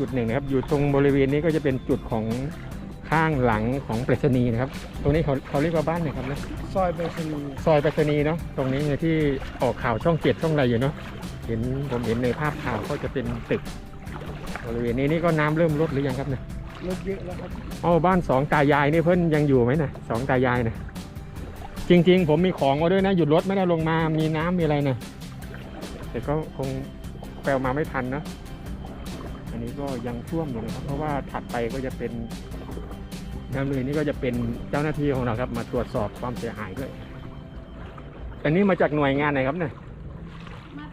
จุดหนึ่งนะครับ อยู่ตรงบริเวณนี้ก็จะเป็นจุดของข้างหลังของไปรษณีย์นะครับ ตรงนี้เขาเขาเรียกว่าบ้านไหนครับนะซอยไปรษณีย์ซอยไปรษณีย์เนาะ ตรงนี้ไงที่ออกข่าวช่องเจ็ดช่องอะไรอยู่เนาะ เห็นผมเห็นในภาพข่าวก็จะเป็นตึก บริเวณนี้นี่ก็น้ำเริ่มลดหรือยังครับเนี่ยรถเยอะแล้วครับอ๋อบ้านสองตายายนี่เพิ่นยังอยู่ไหมนะสองตายายนะจริง ๆ ผมมีของมาด้วยนะ หยุดรถไม่ได้ลงมา มีน้ำมีอะไรนะแต่ก็คงแปลมาไม่ทันนะ อันนี้ก็ยังท่วมอยู่นะครับ เพราะว่าถัดไปก็จะเป็นน้ำเลยนี่ก็จะเป็นเจ้าหน้าที่ของเราครับ มาตรวจสอบความเสียหายด้วย อันนี้มาจากหน่วยงานไหนครับเนี่ย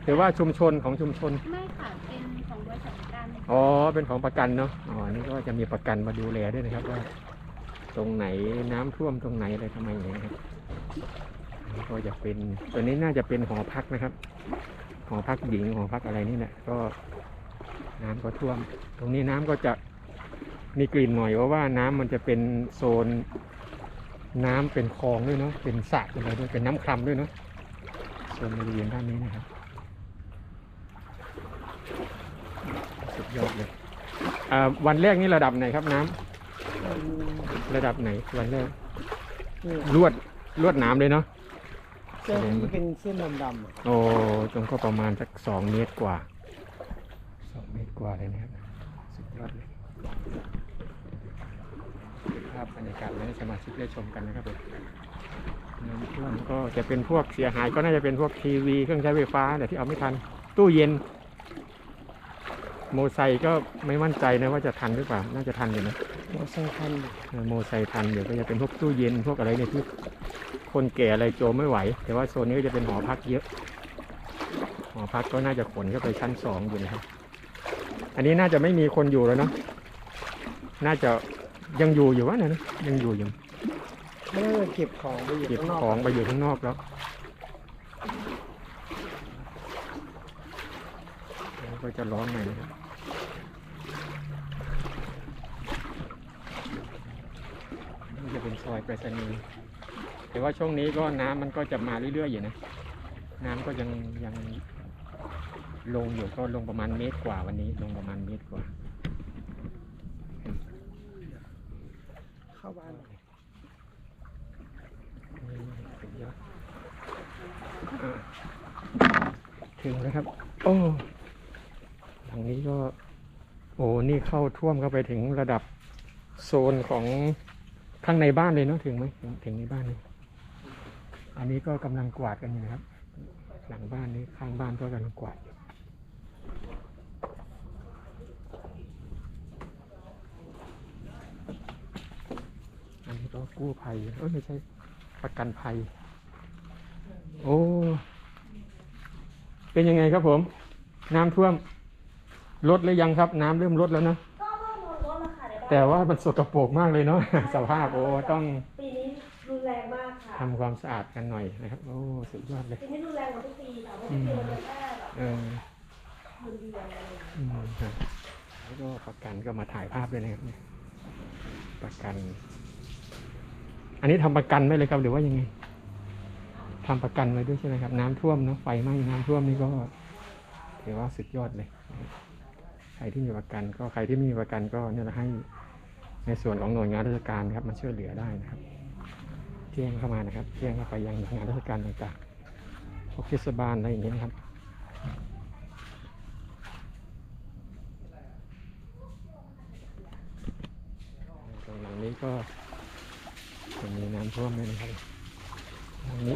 หรือว่าชุมชนของชุมชน ไม่ค่ะ เป็นของบริษัทประกัน อ๋อ เป็นของประกันเนาะ อ๋อ นี่ก็จะมีประกันมาดูแลด้วยนะครับว่า ตรงไหนน้ำท่วมตรงไหนอะไรทำไมอย่างนี้ยนะครับอันนี้ก็จะเป็นตัวนี้น่าจะเป็นหอพักนะครับ หอพักหญิงหอพักอะไรนี่แหละก็ น้ำก็ท่วม ตรงนี้น้ำก็จะมีกลิ่นหน่อยเพราะว่าน้ำมันจะเป็นโซน น้ำเป็นคลองด้วยเนาะเป็นสระเป็นอะไรด้วยเป็นน้ำคลำด้วยเนาะโซนบริเวณด้านนี้นะครับสุดยอดเลยอ่าวันแรกนี่ระดับไหนครับน้ำระดับไหนวันแรกนี่ลวดลวดน้ำเลยเนาะเส้นที่เป็นเส้นดำๆอะโอ้ตรงก็ประมาณสักสองเมตรกว่าสองเมตร กว่าเลยนะครับ สุดยอดเลยภาพบรรยากาศให้สมาชิกได้ชมกันนะครับผมน้ำท่วมก็จะเป็นพวกเสียหายก็น่าจะเป็นพวกทีวีเครื่องใช้ไฟฟ้าแต่ที่เอาไม่ทัน ตู้เย็น โมไซค์ก็ไม่มั่นใจนะว่าจะทันหรือเปล่าน่าจะทันอยู่นะมอไซค์คันอยู่เออโมไซค์ทันเดี๋ยวก็จะเป็นพวกตู้เย็นพวกอะไรเนี่ยที่คนแก่อะไรโจมไม่ไหว แต่ว่าโซนนี้ก็จะเป็นหอพักเยอะ หอพักก็น่าจะขนเข้าไปชั้นสองอยู่นะครับ อันนี้น่าจะไม่มีคนอยู่แล้วเนาะ น่าจะยังอยู่อยู่วะเนี่ยนะยังอยู่อยู่ไม่ได้เก็บของไปอยู่เก็บข้างนอกของไปอยู่ข้างนอกแล้วอันนี้ก็จะร้อนหน่อยนะครับนี่จะเป็นซอยไปรษณีย์แต่ว่าช่วงนี้ก็น้ำมันก็จะมาเรื่อยๆอยู่นะ น้ำก็ยังยัง ลงอยู่ก็ลงประมาณเมตรกว่าวันนี้ลงประมาณเมตรกว่า เข้าบ้านนี่สุดยอดอะถึงแล้วครับ โอ้ทางนี้ก็ โอ้นี่เข้าท่วมเข้าไปถึงระดับโซนของข้างในบ้านเลยเนาะถึงไหมถึงถึงในบ้านเลยอันนี้ก็กำลังกวาดกันอยู่นะครับ หลังบ้านนี้ข้างบ้านก็กำลังกวาดอยู่ อันนี้ก็กู้ภัยเออไม่ใช่ประกันภัย โอ้ เป็นยังไงครับผม น้ำท่วมลดหรือยังครับ น้ำเริ่มลดแล้วนะก็เริ่มลดลดแล้วค่ะในบ้านแต่ว่ามันสกปรกมากเลยเนาะสภาพโอ้ต้องปีนี้รุนแรงมากค่ะทำความสะอาดกันหน่อยนะครับ โอ้สุดยอดเลยปีนี้รุนแรงกว่าทุกปีค่ะเพราะทุกปีมันจะแค่แบบเออเดือนเดียวอะไรอย่างเงี้ยอืมครับแล้วก็ประกันก็มาถ่ายภาพด้วยนะครับเนี่ยประกัน อันนี้ทำประกันไหมเลยครับหรือว่ายังไงทำประกันไว้ด้วยใช่ไหมครับ น้ำท่วมเนาะไฟไหม้น้ำท่วมนี่ก็ถือว่าสุดยอดเลย ใครที่มีประกัน ก็ใครที่ไม่มีประกันก็เนี่ยเราให้ในส่วนของหน่วยงานราชการครับมาช่วยเหลือได้นะครับแจ้งเข้ามานะครับแจ้งเข้าไปยังหน่วยงานราชการต่างๆพวกเทศบาลอะไรอย่างเงี้ยนะครับตรงหลังนี้ก็ จะมีน้ำท่วมด้วยนะครับทางนี้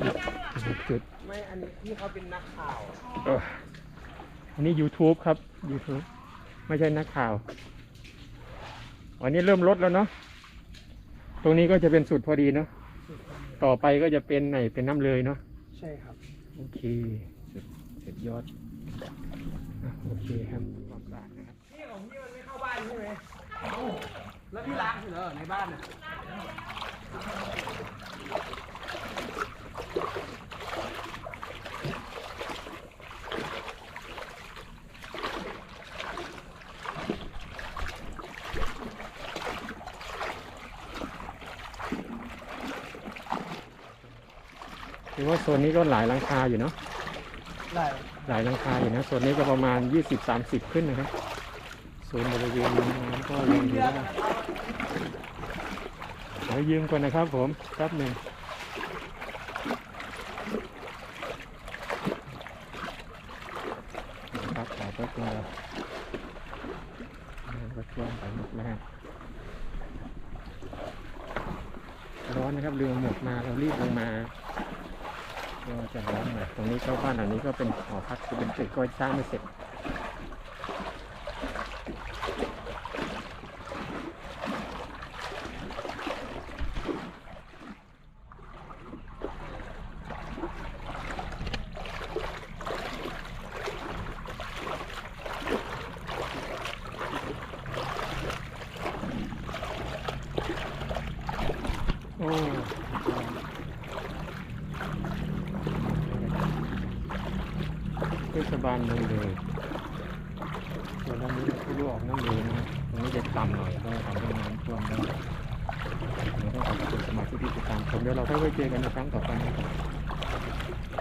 อีกจุดไม่ อันนี้ที่เขาเป็นนักข่าว เอออันนี้ YouTube ครับ YouTube ไม่ใช่นักข่าว วันนี้เริ่มลดแล้วเนาะ ตรงนี้ก็จะเป็นสุดพอดีเนาะ ต่อไปก็จะเป็นไหนเป็นน้ำเลยเนาะ ใช่ครับ โอเคสุดสุดยอดอะโอเคครับความสะอาดนะครับ พี่ของพี่มันไม่เข้าบ้านใช่ไหมแล้วพี่ล้างเหรอในบ้านน่ะถื อว่าโซนนี้ก็หลายหลังคาอยู่เนาะได้หลายหลังคาอยู่นะโซนนี้ก็ประมาณ20-30ขึ้นนะครับโซโซนบริเวณนี้น้ำก็ยังอยู่ได้ ขอยืมก่อนนะครับผมแป๊บหนึ่งนะครับขายก็ตัวน้ำก็ท่วมไปหมดแล้วร้อนนะครับเรือหมดมาเรารีบลงมาก็จะร้อนหน่อยตรงนี้เข้าบ้านหลังนี้ก็เป็นหอพักคือเป็นตึกก็สร้างไม่เสร็จ โอ้เทศบาลเมืองเลยส่วนด้านนี้ผู้รู้ออกน้ำเลยนะตรงนี้จะต่ำหน่อยก็ทำให้น้ำท่วมได้เดี๋ยวต้องขอบคุณสมาชิกที่ติดตามชมเดี๋ยวเราค่อยๆเจอกันในครั้งต่อไปนะครับ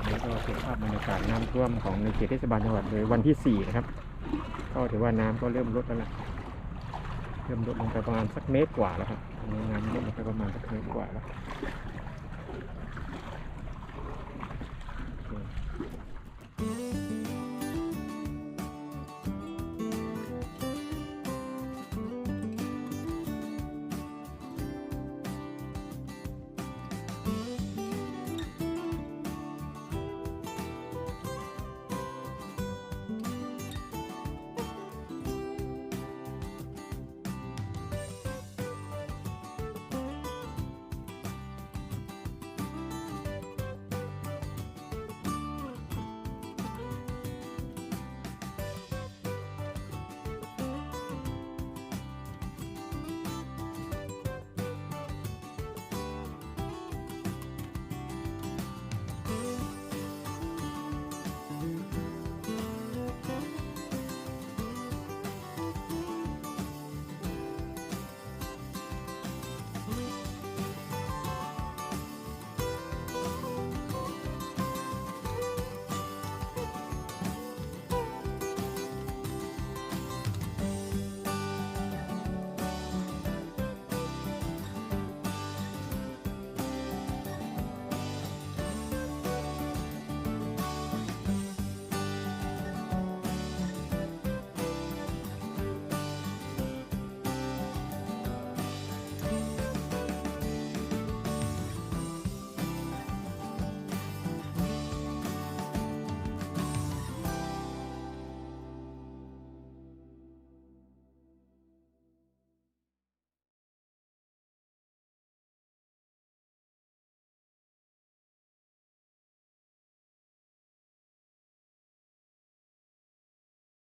นี่ก็เป็นภาพบรรยากาศน้ำท่วมของในเขตเทศบาลจังหวัดเลยวันที่ 4 นะครับ ก็ถือว่าน้ำก็เริ่มลดแล้วล่ะเริ่มลดลงไปประมาณสักเมตรกว่าแล้วครับ น้ำลงไปประมาณสักเมตกว่าแล้ว